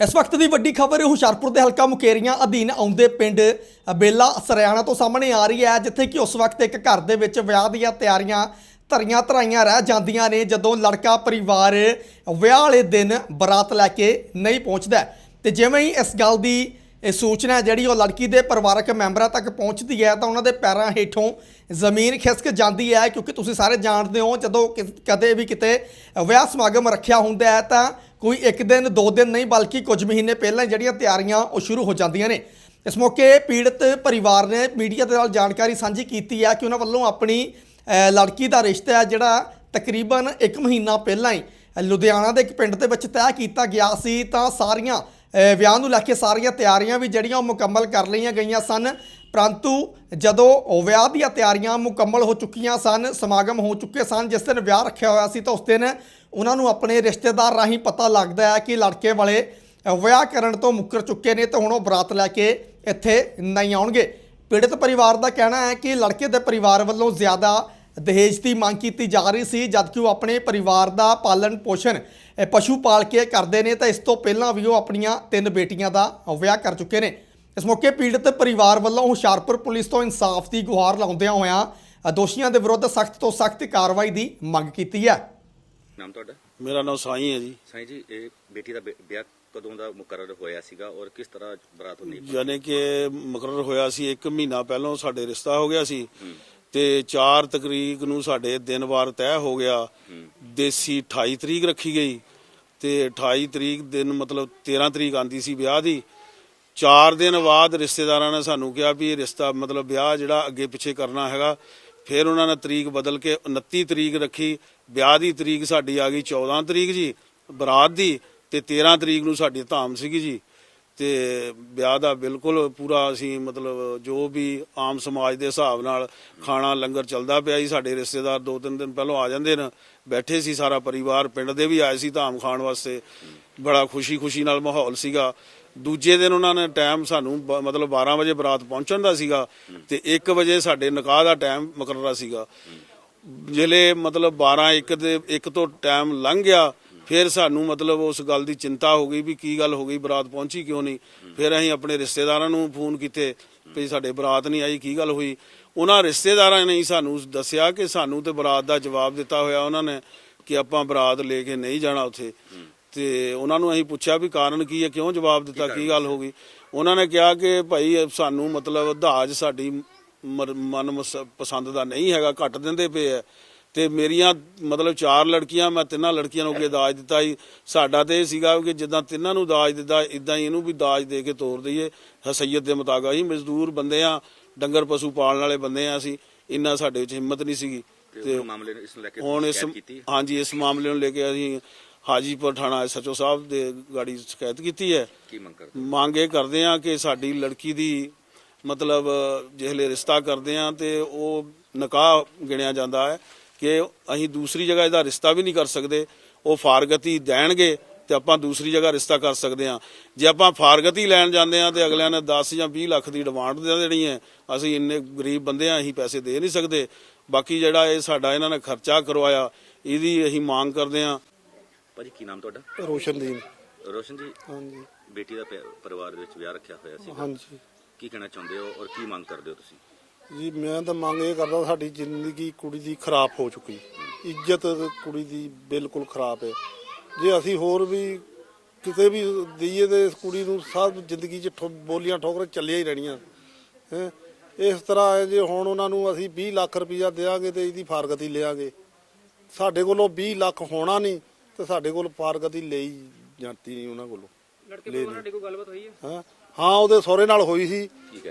ਇਸ ਵਕਤ ਦੀ ਵੱਡੀ ਖਬਰ ਹੁਸ਼ਿਆਰਪੁਰ ਦੇ ਹਲਕਾ ਮੁਕੇਰੀਆਂ ਅਧੀਨ ਆਉਂਦੇ ਪਿੰਡ ਬੇਲਾ ਸਰਿਆਣਾ ਤੋਂ ਸਾਹਮਣੇ ਆ ਰਹੀ ਹੈ, ਜਿੱਥੇ ਕਿ ਉਸ ਵਕਤ ਇੱਕ ਘਰ ਦੇ ਵਿੱਚ ਵਿਆਹ ਦੀਆਂ ਤਿਆਰੀਆਂ ਧਰੀਆਂ ਧਰਾਈਆਂ ਰਹਿ ਜਾਂਦੀਆਂ ਨੇ, ਜਦੋਂ ਲੜਕਾ ਪਰਿਵਾਰ ਵਿਆਹ ਵਾਲੇ ਦਿਨ ਬਰਾਤ ਲੈ ਕੇ ਨਹੀਂ ਪਹੁੰਚਦਾ ਹੈ। ਤੇ ਜਿਵੇਂ ਹੀ ਇਸ ਗੱਲ ਦੀ ਇਹ ਸੂਚਨਾ ਜਿਹੜੀ ਉਹ ਲੜਕੀ ਦੇ ਪਰਿਵਾਰਕ ਮੈਂਬਰਾਂ ਤੱਕ ਪਹੁੰਚਦੀ ਹੈ ਤਾਂ ਉਹਨਾਂ ਦੇ ਪੈਰਾਂ ਹੇਠੋਂ ਜ਼ਮੀਨ ਖਿਸਕ ਜਾਂਦੀ ਹੈ, ਕਿਉਂਕਿ ਤੁਸੀਂ ਸਾਰੇ ਜਾਣਦੇ ਹੋ, ਜਦੋਂ ਕਿ- ਕਦੇ ਵੀ ਕਿਤੇ ਵਿਆਹ ਸਮਾਗਮ ਰੱਖਿਆ ਹੁੰਦਾ ਹੈ ਤਾਂ ਕੋਈ ਇੱਕ ਦਿਨ, ਦੋ ਦਿਨ ਨਹੀਂ, ਬਲਕਿ ਕੁਝ ਮਹੀਨੇ ਪਹਿਲਾਂ ਹੀ ਜਿਹੜੀਆਂ ਤਿਆਰੀਆਂ ਉਹ ਸ਼ੁਰੂ ਹੋ ਜਾਂਦੀਆਂ ਨੇ। ਇਸ ਮੌਕੇ ਪੀੜਤ ਪਰਿਵਾਰ ਨੇ ਮੀਡੀਆ ਦੇ ਨਾਲ ਜਾਣਕਾਰੀ ਸਾਂਝੀ ਕੀਤੀ ਹੈ ਕਿ ਉਹਨਾਂ ਵੱਲੋਂ ਆਪਣੀ ਲੜਕੀ ਦਾ ਰਿਸ਼ਤਾ ਹੈ, ਜਿਹੜਾ ਤਕਰੀਬਨ 1 ਮਹੀਨਾ ਪਹਿਲਾਂ ਹੀ ਲੁਧਿਆਣਾ ਦੇ ਇੱਕ ਪਿੰਡ ਦੇ ਵਿੱਚ ਤੈਅ ਕੀਤਾ ਗਿਆ ਸੀ। ਤਾਂ ਸਾਰੀਆਂ ਵਿਆਹ ਨੂੰ ਲੈ ਕੇ ਸਾਰੀਆਂ ਤਿਆਰੀਆਂ ਵੀ ਜਿਹੜੀਆਂ ਉਹ ਮੁਕੰਮਲ ਕਰ ਲਈਆਂ ਗਈਆਂ ਸਨ। ਪਰੰਤੂ ਜਦੋਂ ਵਿਆਹ ਦੀਆਂ ਤਿਆਰੀਆਂ ਮੁਕੰਮਲ ਹੋ ਚੁੱਕੀਆਂ ਸਨ, ਸਮਾਗਮ ਹੋ ਚੁੱਕੇ ਸਨ, ਜਿਸ ਦਿਨ ਵਿਆਹ ਰੱਖਿਆ ਹੋਇਆ ਸੀ ਤਾਂ ਉਸ ਦਿਨ ਉਹਨਾਂ ਨੂੰ ਆਪਣੇ ਰਿਸ਼ਤੇਦਾਰ ਰਾਹੀਂ ਪਤਾ ਲੱਗਦਾ ਹੈ ਕਿ ਲੜਕੇ ਵਾਲੇ ਵਿਆਹ ਕਰਨ ਤੋਂ ਮੁੱਕਰ ਚੁੱਕੇ ਨੇ ਤੇ ਹੁਣ ਉਹ ਬਰਾਤ ਲੈ ਕੇ ਇੱਥੇ ਨਹੀਂ ਆਉਣਗੇ। ਪੀੜਤ ਪਰਿਵਾਰ ਦਾ ਕਹਿਣਾ ਹੈ ਕਿ ਲੜਕੇ ਦੇ ਪਰਿਵਾਰ ਵੱਲੋਂ ਜ਼ਿਆਦਾ ਦਹੇਜ ਦੀ ਮੰਗ ਕੀਤੀ ਜਾ ਰਹੀ ਸੀ ਜਦਕਿ ਉਹ ਆਪਣੇ ਪਰਿਵਾਰ ਦਾ ਪਾਲਣ ਪੋਸ਼ਣ ਪਸ਼ੂ ਪਾਲ ਕੇ ਕਰਦੇ ਨੇ ਤਾਂ ਇਸ ਤੋਂ ਪਹਿਲਾਂ ਵੀ ਉਹ ਆਪਣੀਆਂ ਤਿੰਨ ਬੇਟੀਆਂ ਦਾ ਵਿਆਹ ਕਰ ਚੁੱਕੇ ਨੇ। ਇਸ ਮੌਕੇ ਪੀੜਤ ਪਰਿਵਾਰ ਵੱਲੋਂ ਹੁਸ਼ਿਆਰਪੁਰ ਪੁਲਿਸ ਤੋਂ ਇਨਸਾਫ ਦੀ ਗੁਹਾਰ ਲਾਉਂਦਿਆਂ ਹੋਇਆਂ ਦੋਸ਼ੀਆਂ ਦੇ ਵਿਰੁੱਧ ਸਖਤ ਤੋਂ ਸਖਤ ਕਾਰਵਾਈ ਦੀ ਮੰਗ ਕੀਤੀ ਹੈ। ਨਾਮ ਤੁਹਾਡਾ? ਮੇਰਾ ਨਾਮ ਸਾਈ ਹੈ ਜੀ। ਸਾਈਂ ਜੀ ਇਹ ਬੇਟੀ ਦਾ ਵਿਆਹ ਕਦੋਂ ਦਾ ਮੁਕਰਰ ਹੋਇਆ ਸੀਗਾ ਔਰ ਕਿਸ ਤਰ੍ਹਾਂ ਬਰਾਤ ਹੁੰਦੀ ਯਾਨੀ ਕਿ ਮੁਕਰਰ ਹੋਇਆ ਸੀ 1 ਮਹੀਨਾ ਪਹਿਲਾਂ ਸਾਡੇ ਰਿਸ਼ਤਾ ਹੋ ਗਿਆ ਸੀ। ਤੇ 4 ਤਰੀਕ ਨੂੰ ਸਾਡੇ ਦਿਨ ਵਾਰ ਤੈਅ ਹੋ ਗਿਆ। ਦੇਸੀ 28 ਤਰੀਕ ਰੱਖੀ ਗਈ ਤੇ 28 ਤਰੀਕ ਦਿਨ ਮਤਲਬ 13 ਤਰੀਕ ਆਂਦੀ ਸੀ ਵਿਆਹ ਦੀ। 4 ਦਿਨ ਬਾਅਦ ਰਿਸ਼ਤੇਦਾਰਾਂ ਨੇ ਸਾਨੂੰ ਕਿਹਾ ਵੀ ਇਹ ਰਿਸ਼ਤਾ ਮਤਲਬ ਵਿਆਹ ਜਿਹੜਾ ਅੱਗੇ ਪਿੱਛੇ ਕਰਨਾ ਹੈਗਾ, ਫਿਰ ਉਹਨਾਂ ਨੇ ਤਰੀਕ ਬਦਲ ਕੇ 29 ਤਰੀਕ ਰੱਖੀ। ਵਿਆਹ ਦੀ ਤਰੀਕ ਸਾਡੀ ਆ ਗਈ 14 ਤਰੀਕ ਜੀ, ਬਰਾਤ ਦੀ ਤੇ 13 ਤਰੀਕ ਨੂੰ ਸਾਡੀ ਧਾਮ ਸੀਗੀ ਜੀ। ਤੇ ਵਿਆਹ ਦਾ ਬਿਲਕੁਲ ਪੂਰਾ ਅਸੀਂ ਮਤਲਬ ਜੋ ਵੀ ਆਮ ਸਮਾਜ ਦੇ ਹਿਸਾਬ ਨਾਲ ਖਾਣਾ ਲੰਗਰ ਚੱਲਦਾ ਪਿਆ ਜੀ, ਸਾਡੇ ਰਿਸ਼ਤੇਦਾਰ ਦੋ ਤਿੰਨ ਦਿਨ ਪਹਿਲਾਂ ਆ ਜਾਂਦੇ ਨੇ, ਬੈਠੇ ਸੀ ਸਾਰਾ ਪਰਿਵਾਰ, ਪਿੰਡ ਦੇ ਵੀ ਆਏ ਸੀ ਧਾਮ ਖਾਣ ਵਾਸਤੇ। ਬੜਾ ਖੁਸ਼ੀ-ਖੁਸ਼ੀ ਨਾਲ ਮਾਹੌਲ ਸੀਗਾ। ਦੂਜੇ ਦਿਨ ਉਹਨਾਂ ਨੇ ਟਾਈਮ ਸਾਨੂੰ ਬ- ਮਤਲਬ 12 ਵਜੇ ਬਰਾਤ ਪਹੁੰਚਣ ਦਾ ਸੀਗਾ ਤੇ 1 ਵਜੇ ਸਾਡੇ ਨਿਕਾਹ ਦਾ ਟਾਈਮ ਮੁਕਰਰਾ ਸੀਗਾ। ਜਿਹੜੇ ਮਤਲਬ 12 1 ਦੇ 1 ਤੋਂ ਟਾਈਮ ਲੰਘ ਗਿਆ ਫਿਰ ਸਾਨੂੰ ਮਤਲਬ ਉਸ ਗੱਲ ਦੀ ਚਿੰਤਾ ਹੋ ਗਈ ਵੀ ਕੀ ਗੱਲ ਹੋ ਗਈ, ਬਰਾਤ ਪਹੁੰਚੀ ਕਿਉਂ ਨਹੀਂ? ਫਿਰ ਅਸੀਂ ਆਪਣੇ ਰਿਸ਼ਤੇਦਾਰਾਂ ਨੂੰ ਫੋਨ ਕੀਤੇ ਵੀ ਸਾਡੇ ਬਰਾਤ ਨਹੀਂ ਆਈ, ਕੀ ਗੱਲ ਹੋਈ? ਉਹਨਾਂ ਰਿਸ਼ਤੇਦਾਰਾਂ ਨੇ ਸਾਨੂੰ ਦੱਸਿਆ ਕਿ ਸਾਨੂੰ ਤੇ ਬਰਾਤ ਦਾ ਜਵਾਬ ਦਿੱਤਾ ਹੋਇਆ ਉਹਨਾਂ ਨੇ ਕਿ ਆਪਾਂ ਬਰਾਤ ਲੈ ਕੇ ਨਹੀਂ ਜਾਣਾ ਉੱਥੇ। ਤੇ ਉਹਨਾਂ ਨੂੰ ਅਸੀਂ ਪੁੱਛਿਆ ਵੀ ਕਾਰਨ ਕੀ ਹੈ, ਕਿਉਂ ਜਵਾਬ ਦਿੱਤਾ, ਕੀ ਗੱਲ ਹੋ ਗਈ? ਉਹਨਾਂ ਨੇ ਕਿਹਾ ਕਿ ਭਾਈ, ਸਾਨੂੰ ਮਤਲਬ ਦਾਜ ਸਾਡੀ ਮਨ ਮਸ- ਪਸੰਦ ਦਾ ਨਹੀਂ ਹੈਗਾ, ਘੱਟ ਦਿੰਦੇ ਪਏ ਐ ਤੇ ਮੇਰੀਆਂ ਮਤਲਬ ਚਾਰ ਲੜਕੀਆਂ ਮੈਂ ਤਿੰਨਾਂ ਲੜਕੀਆਂ ਨੂੰ ਅੱਗੇ ਦਾਜ ਦਿੱਤਾ ਸੀ। ਸਾਡਾ ਤੇ ਇਹ ਸੀਗਾ ਕਿ ਜਿੱਦਾਂ ਤਿੰਨਾਂ ਨੂੰ ਦਾਜ ਦਿੱਤਾ ਇਦਾਂ ਹੀ ਇਹਨੂੰ ਵੀ ਦਾਜ ਦੇ ਕੇ ਤੋਰ ਦਈਏ। ਹਸਈਅਤ ਦੇ ਮੁਤਾਬਕ ਅਸੀਂ ਮਜ਼ਦੂਰ ਬੰਦੇ ਆ ਡੰਗਰ ਪਸ਼ੂ ਪਾਲਣ ਵਾਲੇ ਬੰਦੇ ਆ ਅਸੀਂ। ਇੰਨਾ ਸਾਡੇ ਵਿੱਚ ਹਿੰਮਤ ਨਹੀਂ ਸੀਗੀ। ਤੇ ਮਾਮਲੇ ਨੂੰ ਇਸ ਨੂੰ ਲੈ ਕੇ ਹੁਣ ਇਸ ਹਾਂਜੀ ਇਸ ਮਾਮਲੇ ਨੂੰ ਲੈ ਕੇ ਅਸੀਂ ਹਾਜੀਪੁਰ ਥਾਣਾ ਐਸਐਚਓ ਸਾਹਿਬ ਦੇ ਗਾੜੀ ਸ਼ਿਕਾਇਤ ਕੀਤੀ ਹੈ। ਕੀ ਮੰਗ ਕਰਦੇ ਮੰਗ ਕਰਦੇ ਆ ਕਿ ਸਾਡੀ ਲੜਕੀ ਦੀ ਮਤਲਬ ਜਿਹਲੇ ਰਿਸ਼ਤਾ ਕਰਦੇ ਆ ਤੇ ਉਹ ਨਿਕਾਹ ਗਿਣਿਆ ਜਾਂਦਾ ਹੈ। ਕਿ ਅਸੀਂ ਦੂਸਰੀ ਜਗ੍ਹਾ ਇਹਦਾ ਰਿਸ਼ਤਾ ਵੀ ਨਹੀਂ ਕਰ ਸਕਦੇ ਉਹ ਫਾਰਗਤੀ ਦੇਣਗੇ ਤੇ ਆਪਾਂ ਦੂਸਰੀ ਜਗ੍ਹਾ ਰਿਸ਼ਤਾ ਕਰ ਸਕਦੇ ਆ ਜੇ ਆਪਾਂ ਫਾਰਗਤੀ ਲੈਣ ਜਾਂਦੇ ਆ ਤੇ ਅਗਲਿਆਂ ਨੇ 10 ਜਾਂ 20 ਲੱਖ ਦੀ ਡਿਮਾਂਡ ਦੇ ਦੇਣੀ ਹੈ ਅਸੀਂ ਇੰਨੇ ਗਰੀਬ ਬੰਦੇ ਆ ਅਸੀਂ ਪੈਸੇ ਦੇ ਨਹੀਂ ਸਕਦੇ। ਬਾਕੀ ਜਿਹੜਾ ਇਹ ਸਾਡਾ ਇਹਨਾਂ ਨੇ ਖਰਚਾ ਕਰਵਾਇਆ ਇਹਦੀ ਅਸੀਂ ਮੰਗ ਕਰਦੇ ਆ ਭਾਜੀ ਕੀ ਨਾਮ ਤੁਹਾਡਾ? ਰੋਸ਼ਨਦੀਨ। ਰੋਸ਼ਨ ਜੀ? ਹਾਂਜੀ। ਬੇਟੀ ਦਾ ਪਰਿਵਾਰ ਦੇ ਵਿੱਚ ਵਿਆਹ ਰੱਖਿਆ ਹੋਇਆ ਸੀ। ਹਾਂਜੀ। ਕੀ ਕਹਿਣਾ ਚਾਹੁੰਦੇ ਹੋ ਔਰ ਕੀ ਮੰਗ ਕਰਦੇ ਹੋ ਤੁਸੀਂ? ਜੀ ਮੈਂ ਤਾਂ ਮੰਗ ਇਹ ਕਰਦਾ ਸਾਡੀ ਜ਼ਿੰਦਗੀ ਕੁੜੀ ਦੀ ਖਰਾਬ ਹੋ ਚੁੱਕੀ। ਇੱਜ਼ਤ ਕੁੜੀ ਦੀ ਬਿਲਕੁਲ ਖਰਾਬ ਹੈ। ਜੇ ਅਸੀਂ ਹੋਰ ਵੀ ਕਿਤੇ ਵੀ ਦਈਏ ਤੇ ਇਸ ਕੁੜੀ ਨੂੰ ਸਭ ਜ਼ਿੰਦਗੀ 'ਚ ਬੋਲੀਆਂ ਠੋਕਰ ਚੱਲੀਆਂ ਹੀ ਰਹਿਣੀਆਂ। ਹੈ? ਇਸ ਤਰ੍ਹਾਂ ਹੈ ਜੇ ਹੁਣ ਉਹਨਾਂ ਨੂੰ ਅਸੀਂ 20 ਲੱਖ ਰੁਪਈਆ ਦੇਵਾਂਗੇ ਤੇ ਇਹਦੀ ਫਾਰਗਤੀ ਲਿਆਂਗੇ। ਸਾਡੇ ਕੋਲੋਂ 20 ਲੱਖ ਹੋਣਾ ਨਹੀਂ ਤੇ ਸਾਡੇ ਕੋਲ ਫਾਰਗਤੀ ਲਈ ਜਾਂਦੀ ਨਹੀਂ ਉਹਨਾਂ ਕੋਲੋਂ। ਲੜਕੇ ਕੋਲ ਤੁਹਾਡੀ ਕੋਈ ਗੱਲਬਾਤ ਹੋਈ ਹੈ? ਹਾਂ? ਹਾਂ ਉਹਦੇ ਸਹੁਰੇ ਨਾਲ ਹੋਈ ਸੀ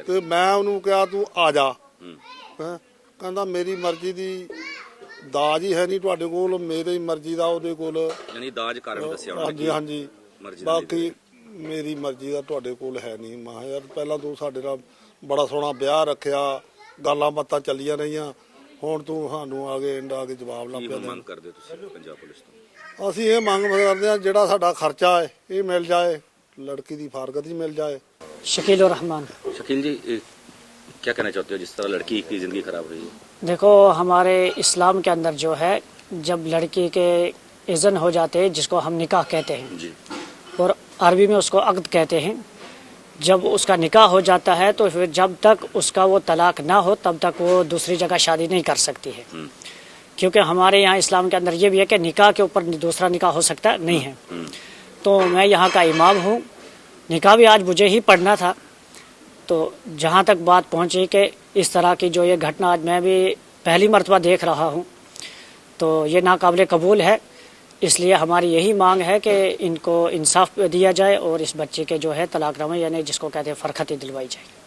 ਤੇ ਮੈਂ ਉਹਨੂੰ ਕਿਹਾ ਤੂੰ ਆ ਜਾ। ਹੂੰ। ਹੈਂ? ਕਹਿੰਦਾ ਮੇਰੀ ਮਰਜ਼ੀ ਦੀ ਦਾਜ ਹੀ ਹੈ ਨਹੀਂ ਤੁਹਾਡੇ ਕੋਲ ਮੇਰੀ ਮਰਜ਼ੀ ਦਾ ਉਹਦੇ ਕੋਲ। ਯਾਨੀ ਦਾਜ ਕਾਰਨ ਦੱਸਿਆ ਉਹਨਾਂ ਹਾਂਜੀ ਨੇ ਹਾਂਜੀ। ਮਰਜ਼ੀ ਨਾਲ ਬਾਕੀ ਮੇਰੀ ਮਰਜ਼ੀ ਦਾ ਤੁਹਾਡੇ ਕੋਲ ਹੈ ਨਹੀਂ। ਮੈਂ ਕਿਹਾ ਯਾਰ ਪਹਿਲਾਂ ਤੂੰ ਸਾਡੇ ਨਾਲ ਬੜਾ ਸੋਹਣਾ ਵਿਆਹ ਰੱਖਿਆ ਗੱਲਾਂ ਬਾਤਾਂ ਚੱਲੀਆਂ ਰਹੀਆਂ। ਹੁਣ ਤੂੰ ਸਾਨੂੰ ਆ ਕੇ ਇੰਡ ਆ ਕੇ ਜਵਾਬ ਲਾ ਕੀ ਪਿਆ ਹੁਣ ਦੇਣ। ਮੰਗ ਕਰਦੇ ਹੋ ਤੁਸੀਂ ਪੰਜਾਬ ਪੁਲਿਸ ਤੋਂ? ਅਸੀਂ ਇਹ ਮੰਗ ਕਰਦੇ ਹਾਂ ਜਿਹੜਾ ਸਾਡਾ ਖਰਚਾ ਹੈ ਇਹ ਮਿਲ ਜਾਏ। ਲੜਕੀ ਦੀ ਫਾਰਗਤੀ ਮਿਲ ਜਾਏ। شکیل الرحمان شکیل جی کیا کہنا چاہتے ہو جس طرح لڑکی کی زندگی خراب رہی ہے دیکھو ہمارے اسلام کے اندر جو ہے جب لڑکی کے ایزن ہو جاتے ہیں جس کو ہم نکاح کہتے ہیں جی۔ اور عربی میں اس کو عقد کہتے ہیں جب اس کا نکاح ہو جاتا ہے تو پھر جب تک اس کا وہ طلاق نہ ہو تب تک وہ دوسری جگہ شادی نہیں کر سکتی ہے۔ کیونکہ ہمارے یہاں اسلام کے اندر یہ بھی ہے کہ نکاح کے اوپر دوسرا نکاح ہو سکتا نہیں ہے۔ تو میں یہاں کا امام ہوں۔ निकाह भी, आज मुझे ही पढ़ना था। तो जहाँ तक बात पहुँची कि इस तरह की जो ये घटना, आज मैं भी पहली मरतबा देख रहा हूँ तो ये नाकबिल कबूल है। इसलिए हमारी यही मांग है कि इनको इंसाफ दिया जाए और इस बच्चे के जो है तलाक तलाकनामे यानी जिसको कहते हैं, फरखती दिलवाई जाए।